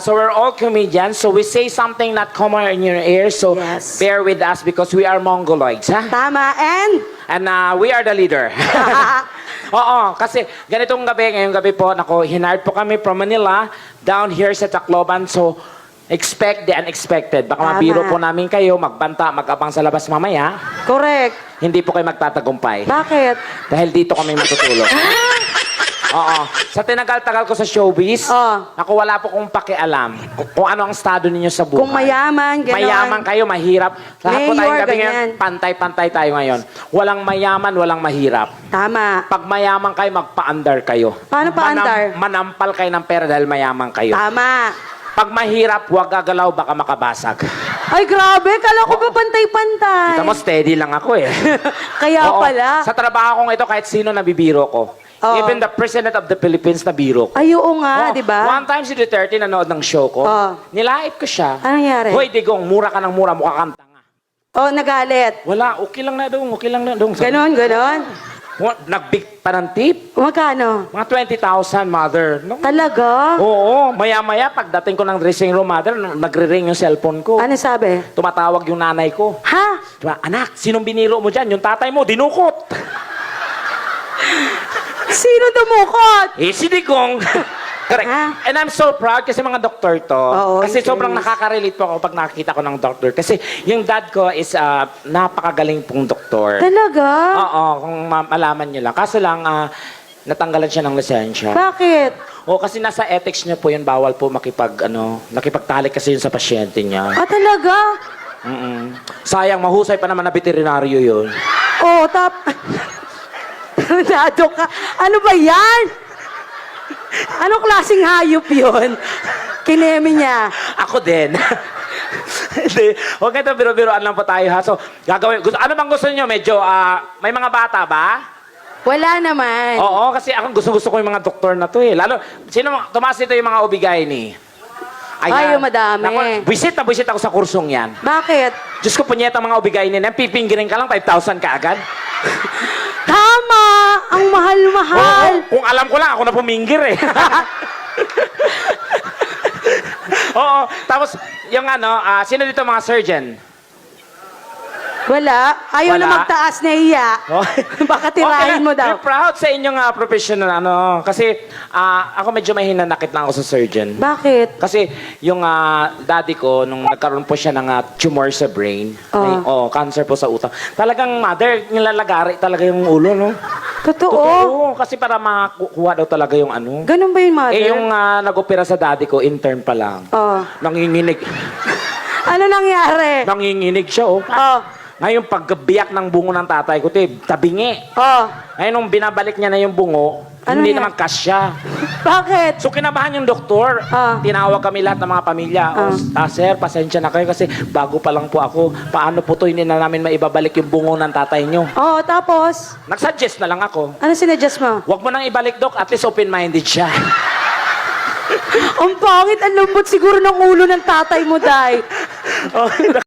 So we're all comedians, so we say something not common in your ears, so Yes. bear with us because we are Mongoloids, ha? Tama. And, And uh, we are the leader. Oo, kasi ganitong gabi, ngayong gabi po, nako, hinard po kami from Manila down here sa Tacloban, so expect the unexpected. Baka Tama. mabiro po namin kayo, magbanta, mag-abang sa labas mamaya. correct. Hindi po kayo magtatagumpay. Bakit? Dahil dito kami matutulog. Oo. Sa tinagal-tagal ko sa showbiz, Oh. ako wala po kong pakialam kung, kung ano ang estado ninyo sa buhay. Kung mayaman, ganon. Mayaman kayo, mahirap. Lahat po Mayor, tayong gabi ganyan. ngayon, pantay-pantay tayo ngayon. Walang mayaman, walang mahirap. Tama. Pag mayaman kayo, magpa-under kayo. Paano pa-under? manampal kayo ng pera dahil mayaman kayo. Tama. Pag mahirap, huwag gagalaw, baka makabasag. Ay, grabe. Kala ko ba pantay-pantay? Kita mo, steady lang ako eh. Kaya Oo. pala. Sa trabaho kong ito, kahit sino nabibiro ko. Oo. Even the President of the Philippines nabiro ko. Ay, oo nga, Oo. di ba? One time si Duterte nanood ng show ko. Oo. Nilait ko siya. Anong nangyari? Hoy, Digong, mura ka ng mura, mukha kang tanga. Oh, nagalit. Wala, okay lang na dong, okay lang na dong. Sabi- Ganon, ganon. Nagbig pa ng tip. Magkano? Mga 20,000, mother. No? Talaga? Oo, maya-maya, pagdating ko ng dressing room, mother, nagre-ring yung cellphone ko. Ano sabi? Tumatawag yung nanay ko. Ha? Diba, anak, sinong biniro mo dyan? Yung tatay mo, dinukot. Sino dumukot? Eh, si Digong. Correct. Ah. And I'm so proud kasi mga doktor to. Oo, kasi in sobrang nakaka-relate po ako pag nakakita ko ng doktor. Kasi yung dad ko is ah, napakagaling pong doktor. Talaga? Oo, kung ma- malaman nyo lang. Kaso lang, ah, natanggalan siya ng lisensya. Bakit? O kasi nasa ethics niya po yun, bawal po makipag, ano, nakipagtalik kasi yun sa pasyente niya. Ah, talaga? Mm-mm. Sayang, mahusay pa naman na veterinaryo yun. Oh, tap... Nado ka. Ano ba yan? Anong klaseng hayop yun? Kinemi niya. Ako din. Hindi. Huwag ito, biro-biroan lang po tayo ha. So, gagawin, gusto, ano bang gusto niyo? Medyo, ah, may mga bata ba? Wala naman. Oo, kasi ako gusto-gusto ko yung mga doktor na to eh. Lalo, sino, tumaas ito yung mga obigay ni? Ay, yung madami. Naku, buisit na buisit ako sa kursong yan. Bakit? Diyos ko, punyeta mga obigay ni pipinggirin ka lang, 5,000 ka agad. Tama! Ang mahal-mahal. Oo, kung alam ko lang, ako na puminggir eh. Oo, tapos yung ano, ah, sino dito mga surgeon? Wala. Ayaw na Wala. magtaas na iya. Oh. Baka tirahin Okay, mo daw. We're proud sa inyong ah, professional ano kasi ah, ako medyo may hinanakit lang ako sa surgeon. Bakit? Kasi yung ah, daddy ko nung nagkaroon po siya ng ah, tumor sa brain, Oh. may, oh, cancer po sa utak. Talagang mother, nilalagari talaga yung ulo no. Totoo. Totoo, kasi para makuha daw talaga yung ano. Ganun ba yung mother? Eh yung ah, nag-opera sa daddy ko, intern pa lang. Oh. Nanginginig. Ano nangyari? Nanginginig siya oh. Oh. Ngayon pagbiyak ng bungo ng tatay ko, te, tabingi. Oh. Ngayon, nung binabalik niya na yung bungo, Ano hindi yan? naman kasya. Bakit? So, kinabahan yung doktor. Ah. Tinawag kami lahat ng mga pamilya. Ah. O, ah, sir, pasensya na kayo kasi bago pa lang po ako. Paano po to hindi na namin maibabalik yung bungo ng tatay nyo? Oh, tapos? Nagsuggest na lang ako. Ano sinadjust mo? Huwag mo nang ibalik, Dok. At least open-minded siya. Ang pangit, ang lambot siguro ng ulo ng tatay mo, Day. Oh,